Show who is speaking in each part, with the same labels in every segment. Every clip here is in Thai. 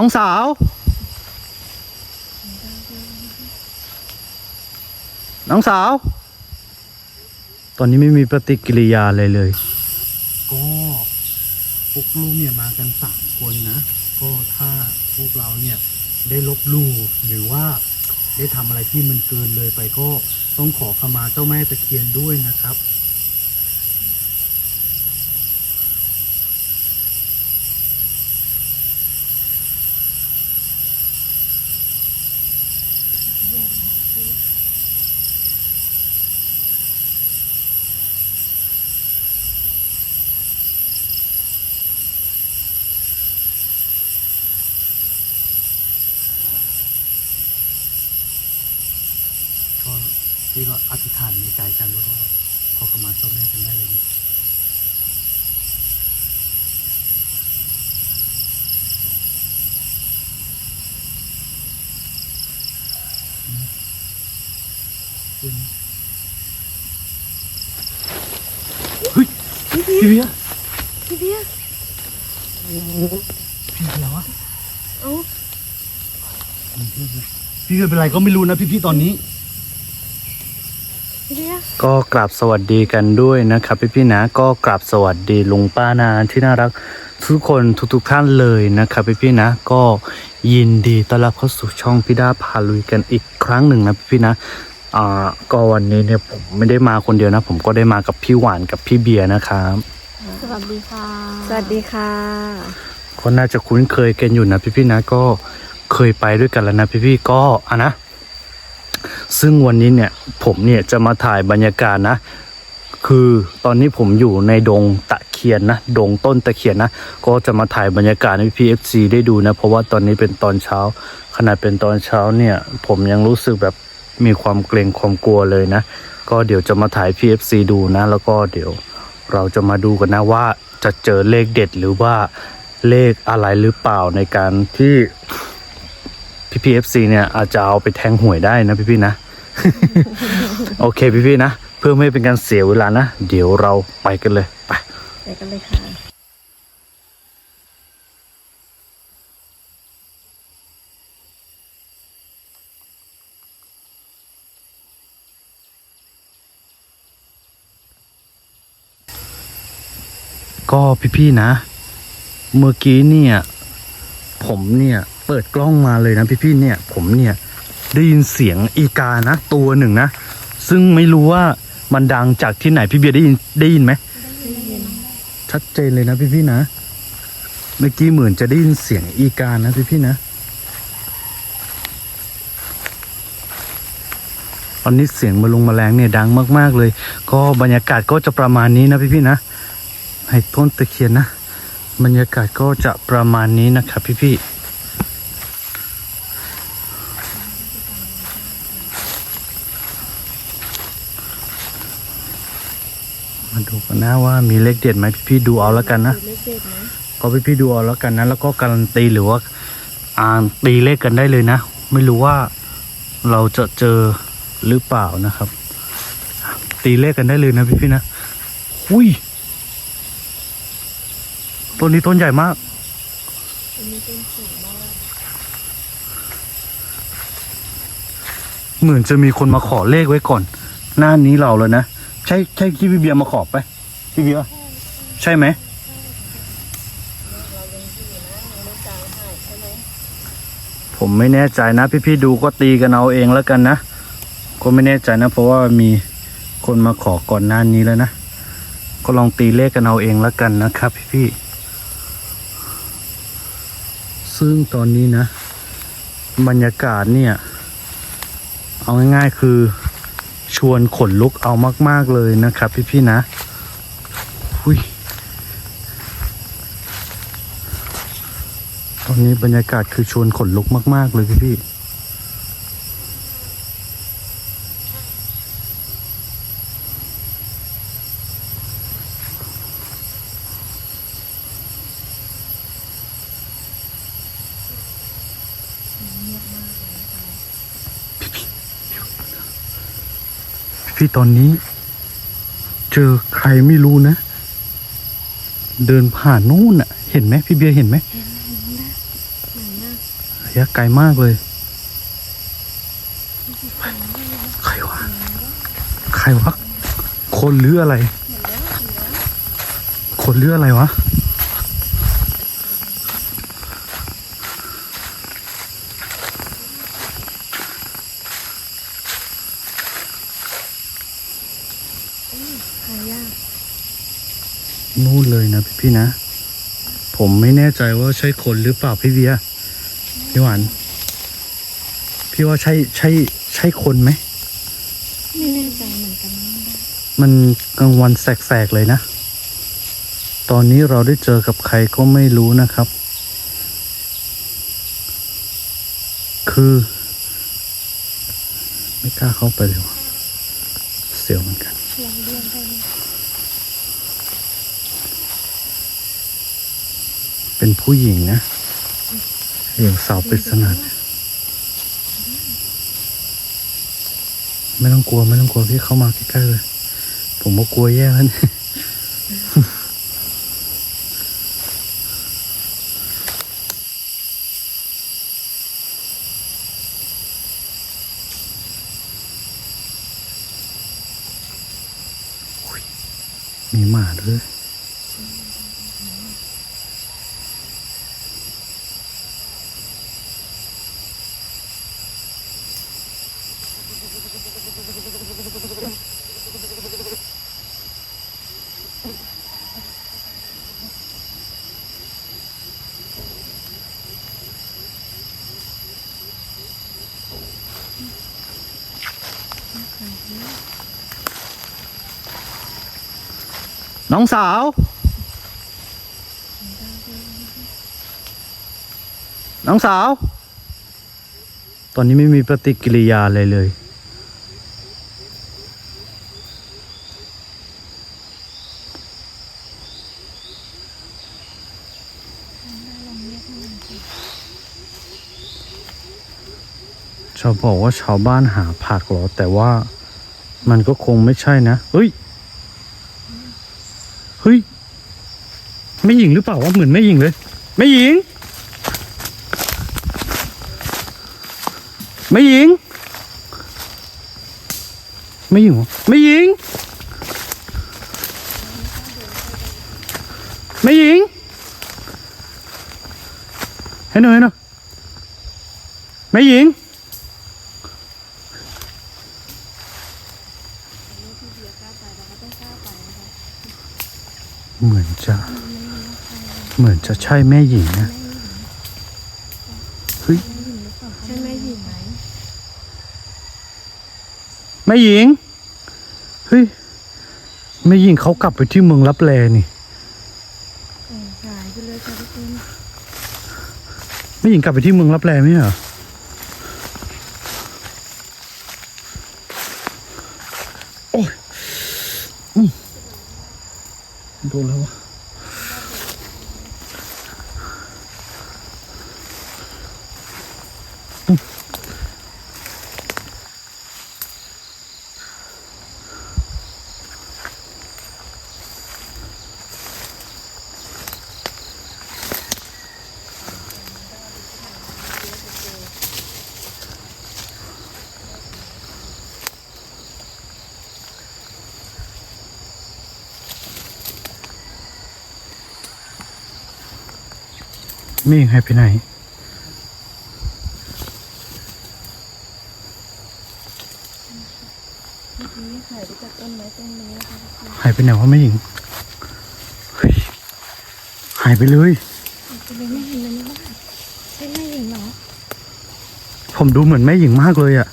Speaker 1: น้องสาว น้องสาว ตอนนี้ไม่มีปฏิกิริยาเลยเลย ก็พวกลูกเนี่ยมากันสามคนนะ ก็ถ้าพวกเราเนี่ยได้ลบลู่หรือว่าได้ทำอะไรที่มันเกินเลยไปก็ต้องขอขมาเจ้าแม่ตะเคียนด้วยนะครับ ก็พี่ก็อธิษฐาน ในใจกันแล้วก็ขอขมาเจ้าแม่กันได้เลยนะอืมเดี๋ยวนะเฮ้ยพี่เบียร์
Speaker 2: พี่เบียร์
Speaker 1: พี่เบียร์วะ
Speaker 2: เอ้า
Speaker 1: พี่เบียร์เป็นไรก็ไม่รู้นะพี่ๆตอนนี้
Speaker 2: พี่เบียร์
Speaker 1: ก็กราบสวัสดีกันด้วยนะครับ พี่พี่ๆนะก็กราบสวัสดีลุงป้านาที่น่ารักทุกคนทุกๆท่านเลยนะครับพี่พี่ๆนะก็ยินดีต้อนรับเข้าสู่ช่องพี่ดาพาลุยกันอีกครั้งหนึ่งนะพี่พี่ๆนะอ่าก็วันนี้เนี่ยผมไม่ได้มาคนเดียวนะ ผมก็ได้มากับพี่หวานกับพี่เบียร์นะครับ
Speaker 2: สวัสดีค่ะ
Speaker 3: สวัสดีค่ะ
Speaker 1: ก็น่าจะคุ้นเคยกันอยู่นะพี่พี่ๆนะก็เคยไปด้วยกันแล้วนะพี่พี่ๆก็อะนะ ซึ่งวันนี้เนี่ยผมเนี่ยจะมาถ่ายบรรยากาศนะ คือตอนนี้ผมอยู่ในดงตะเคียนนะดงต้นตะเคียนนะ ก็จะมาถ่ายบรรยากาศให้พีเอฟซีได้ดูนะ เพราะว่าตอนนี้เป็นตอนเช้า ขนาดเป็นตอนเช้าเนี่ย ผมยังรู้สึกแบบมีความเกรงความกลัวเลยนะ ก็เดี๋ยวจะมาถ่าย PFC ดูนะ แล้วก็เดี๋ยวเราจะมาดูกันนะว่าจะเจอเลขเด็ดหรือว่าเลขอะไรหรือเปล่าในการที่ พี่พีเอฟซีเนี่ยอาจจะเอาไปแทงหวยได้นะพี่ๆนะ โอเคพี่ๆนะ เพื่อไม่ให้เป็นการเสียเวลานะ เดี๋ยวเราไปกันเลย ไป
Speaker 3: ไปกันเลยค่ะ
Speaker 1: ก็พี่ๆนะ เมื่อกี้เนี่ย ผมเนี่ย เปิดกล้องมาเลยนะพี่ๆเนี่ย ผมเนี่ยได้ยินเสียงอีกานะ ตัวหนึ่งนะ ซึ่งไม่รู้ว่ามันดังจากที่ไหนพี่เบียร์ได้ยินได้ยินไหมชัดเจนเลยนะพี่ๆนะ เมื่อกี้เหมือนจะได้ยินเสียงอีกานะพี่ๆนะตอนนี้เสียงมาลงมาแรงเนี่ยดังมากๆเลย ก็บรรยากาศก็จะประมาณนี้นะพี่ๆนะให้ต้นตะเคียนนะ บรรยากาศก็จะประมาณนี้นะครับพี่ๆ มาดูกันนะว่ามีเลขเด็ดไหมพี่ๆดูเอาแล้วกันนะ
Speaker 2: เลขเด็ดนะ
Speaker 1: ก็พี่ๆดูเอาแล้วกันนะแล้วก็การันตีหรือว่าอ่านตีเลขกันได้เลยนะ ไม่รู้ว่าเราจะเจอหรือเปล่านะครับ ตีเลขกันได้เลยนะพี่ๆนะหุยต้นนี้ต้นใหญ่มาก
Speaker 2: อันนี้เป็นสูงมาก
Speaker 1: เหมือนจะมีคนมาขอเลขไว้ก่อน หน้านี้เราเลยนะ ใช่ใช่ที่พี่เบียร์มาขอไป พี่เบียร์ใช่ไหม
Speaker 2: เรายังอะใช่ไหม
Speaker 1: ผมไม่แน่ใจนะ พี่ๆดูก็ตีกันเอาเองแล้วกันนะ ก็ไม่แน่ใจนะ เพราะว่ามีคนมาขอก่อนหน้านี้แล้วนะ ก็ลองตีเลขกันเอาเองแล้วกันนะครับ พี่ๆซึ่งตอนนี้นะ บรรยากาศเนี่ย เอาง่ายๆคือชวนขนลุกเอามาก ๆเลยนะครับ พี่ๆนะ หุยตอนนี้บรรยากาศคือชวนขนลุกมาก ๆ เลยพี่ๆพี่ตอนนี้ เจอใครไม่รู้นะ เดินผ่านนู่นอะ เห็นไหมพี่เบียร์เห็นไหม
Speaker 2: ไหนนะ
Speaker 1: ระยะไกลมากเลย ใครวะ ใครวะ คนหรืออะไร คนหรืออะไรวะ
Speaker 2: หายาก
Speaker 1: นู่น เลยนะพี่พี่ๆนะ ผมไม่แน่ใจว่าใช่คนหรือเปล่าพี่เบียร์พี่หวานพี่ว่าใช่ใช่ใช่คนไหม
Speaker 2: ไม่แน่ใจเหมือนกันนะ
Speaker 1: มันกลางวันแสกๆเลยนะ ตอนนี้เราได้เจอกับใครก็ไม่รู้นะครับ คือ ไม่กล้าเข้าไปเลยว่ะเสียวเหมือนกัน
Speaker 2: ลอง เป็
Speaker 1: นผู้หญิงนะอย่างสาวปริศนาไม่ต้องกลัวไม่ต้องกลัวพี่เข้ามาใกล้ๆเลย ผมก็กลัวแย่แล้วเนี่ย น้องสาว น้องสาว ตอนนี้ไม่มีปฏิกิริยาอะไรเลย ชาวบอกว่าชาวบ้านหาผักหรอ แต่ว่ามันก็คงไม่ใช่นะ เฮ้ย เฮ้ย ไม่หญิงหรือเปล่าวะเหมือนไม่หญิงเลย ไม่หญิง ไม่หญิง ไม่หญิงไม่หญิง ไม่หญิงให้หน่อยให้หน่อยไม่หญิง เหมือนจะ เหมือน จะใช่แม่หญิงนะเฮ้ย
Speaker 2: ใช่ไหมหญิงไหม
Speaker 1: แม่หญิงเฮ้ยแม่หญิงเขากลับไปที่เมืองลับแลนี่
Speaker 2: เออหายไปเลยค่ะทุกคน
Speaker 1: แม่หญิงกลับไปที่เมืองลับแลไหมเหรอ โอ้ยอืมโดนแล้ววะ แม่หญิงหายไปไหน
Speaker 2: นี่หายไปจากต้นไม้ต้นนี้ค่ะทุกคน
Speaker 1: หายไปไหนวะแม่หญิงเฮ้ยหายไปเลย
Speaker 2: หายไปเลยไม่เห็นเลยในบ้านใช่ไหมหญิงเหรอ
Speaker 1: ผมดูเหมือนแม่หญิงมากเลยอะ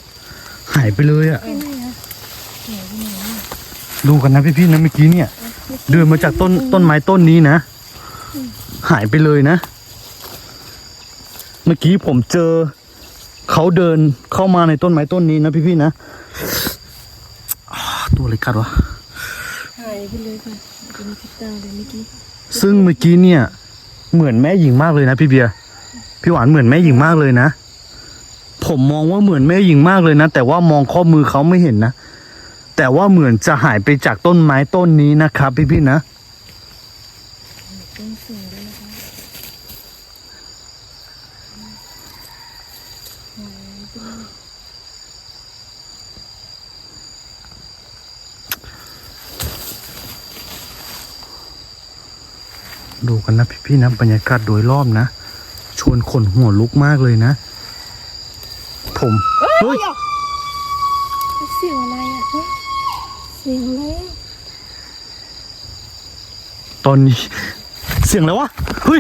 Speaker 1: หายไปเลยอะ
Speaker 2: ใช่ไหมอะไหนไปไหนอะ
Speaker 1: ดูกันนะพี่ๆนะเมื่อกี้เนี่ย เดินมาจากต้นต้นไม้ต้นนี้นะ หายไปเลยนะ เมื่อกี้ผมเจอเขาเดินเข้ามาในต้นไม้ต้นนี้นะพี่ๆนะอ่าตัวอะไรกัดวะ
Speaker 2: หายไปเลยค่ะเป็นพิษตาเลยเมื่อกี้
Speaker 1: ซึ่งเมื่อกี้เนี่ย เหมือนแม่หญิงมากเลยนะพี่เบียร์พี่หวานเหมือนแม่หญิงมากเลยนะ ผมมองว่าเหมือนแม่หญิงมากเลยนะ แต่ว่ามองข้อมือเขาไม่เห็นนะ แต่ว่าเหมือนจะหายไปจากต้นไม้ต้นนี้นะครับพี่ๆนะ
Speaker 2: ห
Speaker 1: ดูกันนะพี่ๆนะบรรยากาศโดยรอบนะ ชวนขนหัวลุกมากเลยนะ ผมเฮ้ย
Speaker 2: เสียงอะไรอะเฮ้ยเสียงอะไรอะ
Speaker 1: ตอนนี้เสียงอะไรวะเฮ้ย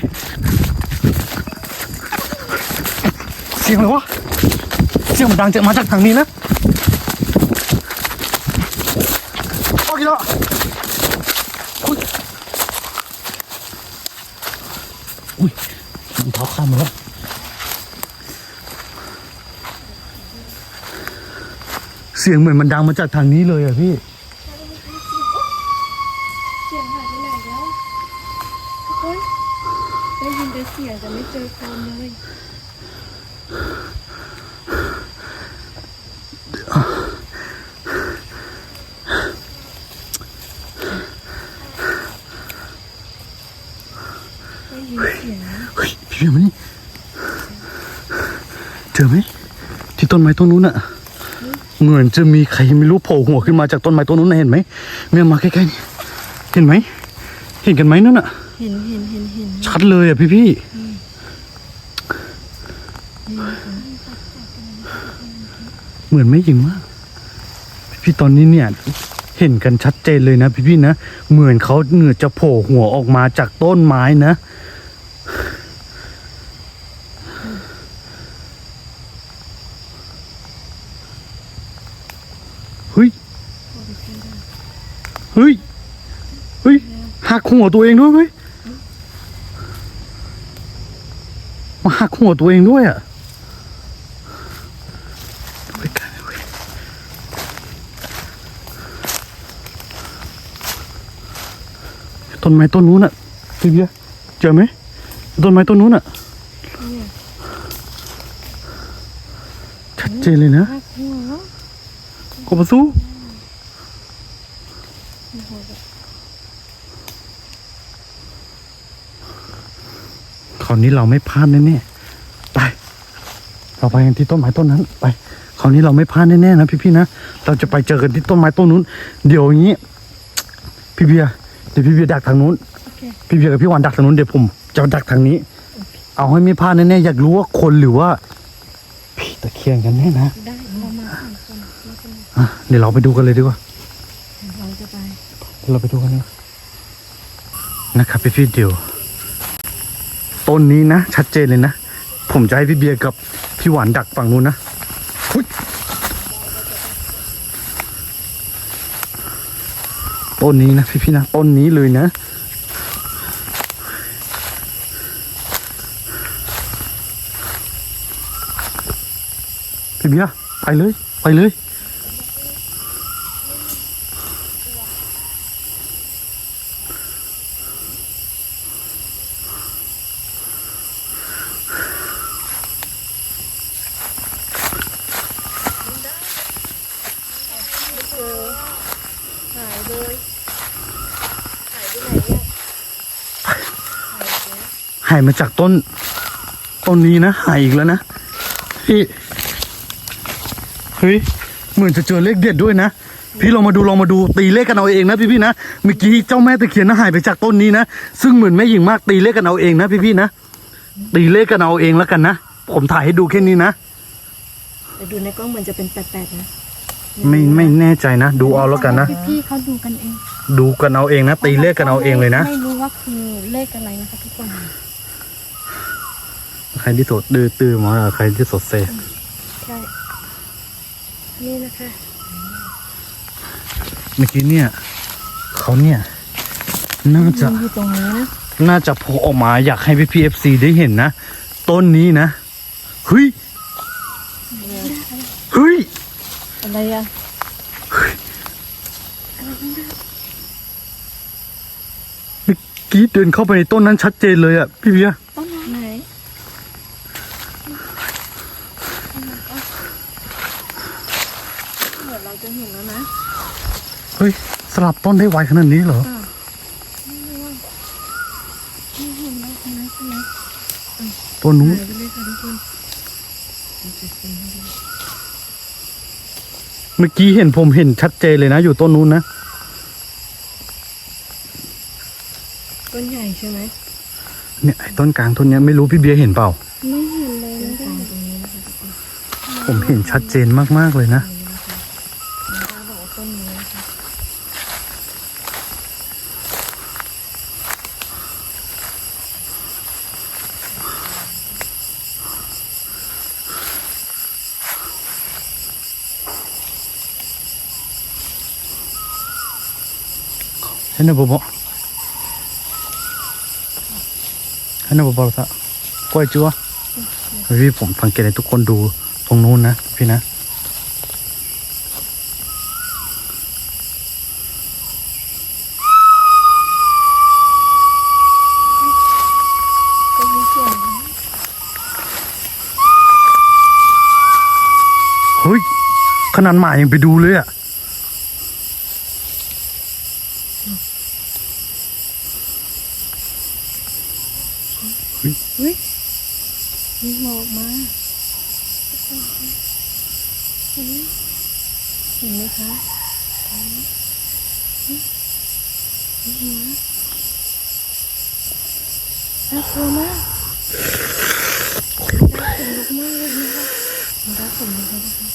Speaker 1: เสียงอะไรวะเสียงมันดังจากมาจากทางนี้นะโอเคแล้วอุ้ยอุ้ยมันเท้า ข้ามมาแล้วเสียงเหมือนมันดังมาจากทางนี้เลยอะพี่
Speaker 2: เสียงหายไปไหนแล้วทุกคนได้ยินแต่เสียงแต่ไม่เจอคนเลยได้ยินเสียง
Speaker 1: เฮ้ยพี่ เบียร์มานี่เจอไหมที่ต้นไม้ต้นนู้นอะเหมือนจะมีใครไม่รู้โผล่หัวขึ้นมาจากต้นไม้ต้นนู้นนะเห็นไหมเมียมาใกล้ๆนี่เห็นไหมเห็นกันไหมนั่นอะ
Speaker 2: เห็นเห็นเห็นเห็น
Speaker 1: ชัดเลยอะพี่พี่เหมือนไม่หญิงมาก พี่ตอนนี้เนี่ยเห็นกันชัดเจนเลยนะพี่พี่ๆนะ เหมือนเขาเหนือจะโผล่หัวออกมาจากต้นไม้นะ เฮ้ย เฮ้ยหักหัวตัวเองด้วยเว้ยมาหักหัวตัวเองด้วยอะไปกันเว้ยต้นไม้ต้นนู้นอะพี่เบียร์เจอไหมต้นไม้ต้นนู้นอะชัดเจนเลยนะ
Speaker 2: หักหัว
Speaker 1: กบสู้ คราวนี้เราไม่พลาดแน่ๆไป เราไปกันที่ต้นไม้ต้นนั้น ไปคราวนี้เราไม่พลาดแน่ๆนะพี่ๆนะเราจะไปเจอกันที่ต้นไม้ต้นนู้น เดี๋ยวอย่างนี้ พี่เบียร์เดี๋ยวพี่เบียร์ดักทางนู้น
Speaker 2: โอเค
Speaker 1: พี่เบียร์กับพี่วันดักทางนู้นเดี๋ยวผมจะดักทางนี้ เอาให้ไม่พลาดแน่ๆอยากรู้ว่าคนหรือว่าพี่ตะเคียนกันแน่นะ
Speaker 2: ได้เรามาสามคนแล้วกัน
Speaker 1: อะเดี๋ยวเราไปดูกันเลยดีกว่า
Speaker 2: เราจะไป
Speaker 1: เราไปดูกันนะนะครับพี่พี่ๆเดี๋ยว ต้นนี้นะ ชัดเจนเลยนะ ผมจะให้พี่เบียร์กับพี่หวานดักฝั่งนู้นนะหุ้ยต้นนี้นะพี่พี่ๆนะ ต้นนี้เลยนะ พี่เบียร์ไปเลย ไปเลย
Speaker 2: หายเลยหายไปไหนเนี่ย
Speaker 1: หายมาจากต้นต้นนี้นะหายอีกแล้วนะพี่เฮ้ยเหมือนจะเจอเลขเด็ดด้วยนะพี่ลองมาดูลองมาดูตีเลขกันเอาเองนะพี่พี่ๆนะเมื่อกี้เจ้าแม่ตะเคียนนะหายไปจากต้นนี้นะซึ่งเหมือนแม่หญิงมากตีเลขกันเอาเองนะพี่พี่ๆนะตีเลขกันเอาเองแล้วกันนะผมถ่ายให้ดูแค่นี้นะ
Speaker 3: แต่ดูในกล้องมันจะเป็นแปลกๆนะ
Speaker 1: ไม่ไม่แน่ใจนะ ดูเอาแล้วกันนะ
Speaker 2: พี่ๆเขาดูกันเอง
Speaker 1: ดูกันเอาเองนะตีเลขกันเอาเองเลยนะ
Speaker 2: ไม่รู้ว่าคือเลขอะไรนะคะทุกคน
Speaker 1: ใครที่สดดื้อตื้อมาใครที่สดเซ
Speaker 2: ใช่ นี่นะคะ
Speaker 1: เมื่อกี้เนี่ยเขาเนี่ยน่าจะ
Speaker 2: มันอยู่ตรงนี้นะ
Speaker 1: น่าจะโผล่ออกมาอยากให้พี่พีเอฟซีได้เห็นนะ ต้นนี้นะเฮ้ยเฮ้ย
Speaker 2: อะไรอะ
Speaker 1: เมื่อกี้เดินเข้าไปในต้นนั้นชัดเจนเลยอะพี่เบียร์
Speaker 2: ต้นไหนเหมือนเราจะเห็นแล้วนะ
Speaker 1: เฮ้ย สลับต้นได้ไวขนาดนี้เหรอ
Speaker 2: นี่เห็นไหมเห็นไหมเห็นไหม
Speaker 1: ต้นนู้น
Speaker 2: หายไปเลยค่ะทุกคน
Speaker 1: เมื่อกี้เห็นผมเห็นชัดเจนเลยนะ อยู่ต้นนู้นนะ
Speaker 2: ต้นใหญ่ใช่ไหม
Speaker 1: เนี่ยไอ้ต้นกลางต้นเนี้ยไม่รู้พี่เบียร์เห็นเปล่า
Speaker 2: ไม่เห็นเลยนะ
Speaker 3: กลางตรงนี้นะคะทุกคน
Speaker 1: ผมเห็นชัดเจนมากๆเลยนะ
Speaker 3: ตรงนี้นะคะน้องดาวบอกว่าต้นนี้นะคะ
Speaker 1: ให้นบบให้นะบบซะก้อยจัวพี่ผมสังเกตให้ทุกคนดูตรงนู้นนะ พี่นะ
Speaker 2: เสียงนะ
Speaker 1: เฮ้ย ขนาดหมายังไปดูเลยอะ
Speaker 2: อุ้ยมีหมอกมาเห็นไหมเห็นไหมคะเห็นไหมมีหัวน่ากลัวมากน่าขนลุกมากเลยนะคะ
Speaker 3: น้องดาวขนลุกเลยนะคะ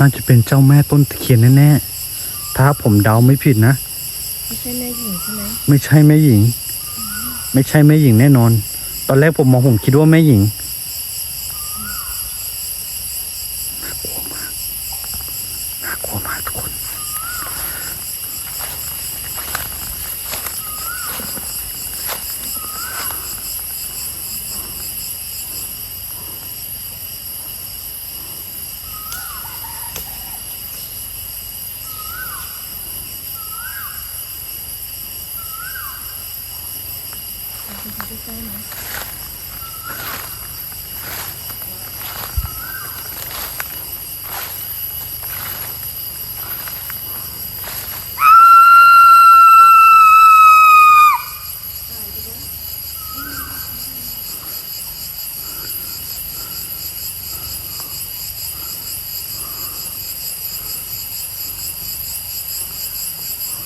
Speaker 1: น่าจะเป็นเจ้าแม่ต้นตะเคียนแน่ๆ ถ้าผมเดาไม่ผิดนะ
Speaker 3: ไม่ใช่แม่หญิงใช่ไหม
Speaker 1: ไม่ใช่แม่หญิง ไม่ใช่แม่หญิงแน่นอน ตอนแรกผมมองผมคิดว่าแม่หญิง น่ากลัวมาก น่ากลัวมากทุกคน
Speaker 3: ดูใกล้ๆนะ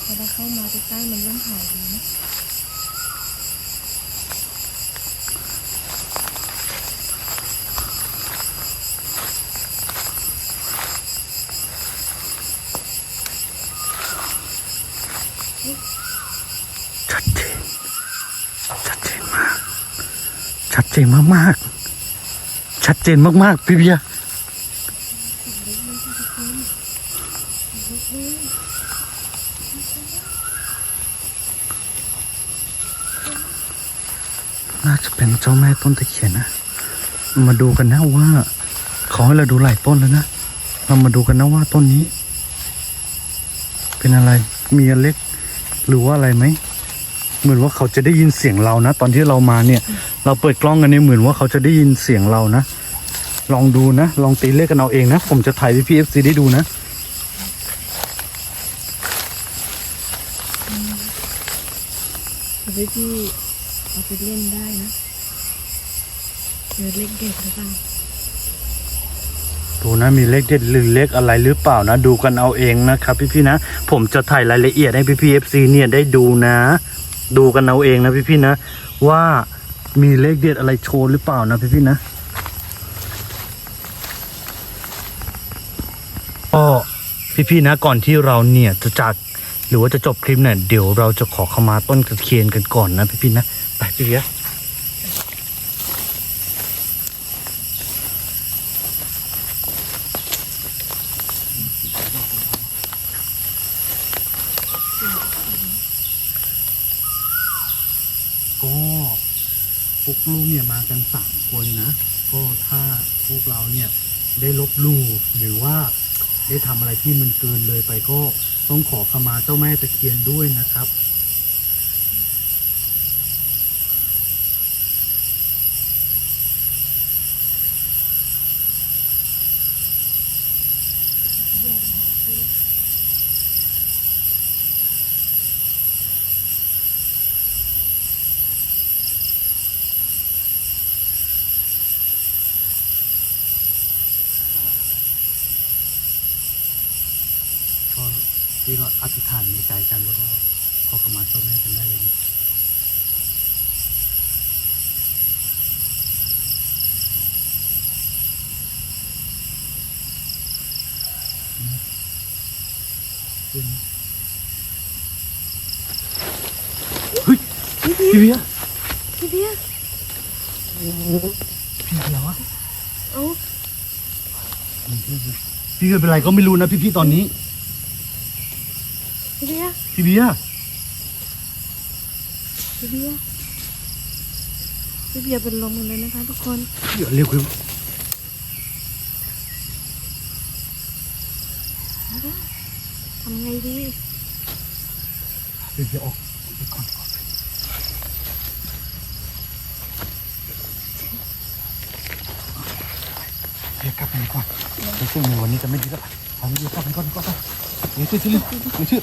Speaker 3: พอเราเข้ามาใกล้ๆมันเริ่มหายดีนะ
Speaker 1: ชัดเจน ชัดเจนมาก ชัดเจนมากๆ ชัดเจนมากๆ พี่เบียน่าจะเป็นเจ้าแม่ต้นตะเคียนนะ มาดูกันนะว่าขาให้เราดูหลายต้นแล้วนะ เรามาดูกันนะว่าต้นนี้ เป็นอะไร มีอันเล็ก หรือว่าอะไรไหมเหมือนว่าเขาจะได้ยินเสียงเรานะ ตอนที่เรามาเนี่ย เราเปิดกล้องกันเนี่ยเหมือนว่าเขาจะได้ยินเสียงเรานะ ลองดูนะ ลองตีเลขกันเอาเองนะ ผมจะถ่ายพี่พีเอฟซีได้ดูนะ
Speaker 3: เอาไปพี่เอาไปเล่นได้นะเจอเล็กเด็กหรือเปล่า
Speaker 1: ดูนะมีเลขเด็ดหรือเลขอะไรหรือเปล่านะ ดูกันเอาเองนะครับพี่ๆนะ ผมจะถ่ายรายละเอียดให้พี่พีเอฟซีเนี่ยได้ดูนะ ดูกันเอาเองนะพี่ๆนะ ว่ามีเลขเด็ดอะไรโชว์หรือเปล่านะพี่ๆนะก็พี่ๆนะก่อนที่เราเนี่ยจะจากหรือว่าจะจบคลิปเนี่ยเดี๋ยวเราจะขอเข้ามาต้นตะเคียนกันก่อนนะพี่ๆนะไปพี่เบียร์ ก็พวก ลูกเนี่ยมากันสามคนนะก็ถ้าพวกเราเนี่ยได้ลบลู่หรือว่าได้ทำอะไรที่มันเกินเลยไปก็ต้องขอขมาเจ้าแม่ตะเคียนด้วยนะครับ ก็พี่ก็อธิษฐานในใจกันแล้วก็ขอขมาเจ้าแม่กันได้เลยนะเฮ้ยพี่เบียร์
Speaker 2: พี่เบียร์
Speaker 1: พี่เบียร์วะ
Speaker 2: เอ้า
Speaker 1: พี่เบียร์เป็นไรก็ไม่รู้นะพี่ๆตอนนี้
Speaker 2: พี่เบียร์
Speaker 1: พี่เบียร์
Speaker 2: พี่เบียร์พี่เบียร์เป็นลมกันเลยนะคะทุกคน
Speaker 1: เดี๋ยวเร็วคือ
Speaker 2: ทำไงดี
Speaker 1: พี่เบียร์ออกไปก่อนเบียร์กลับไปก่อน ในช่วงในวันนี้จะไม่ดีแล้วไปเอาพี่เบีกลับไปก่อนก่อนไปเดี๋ยวชื่อชื่อเดี๋ยวชื่อ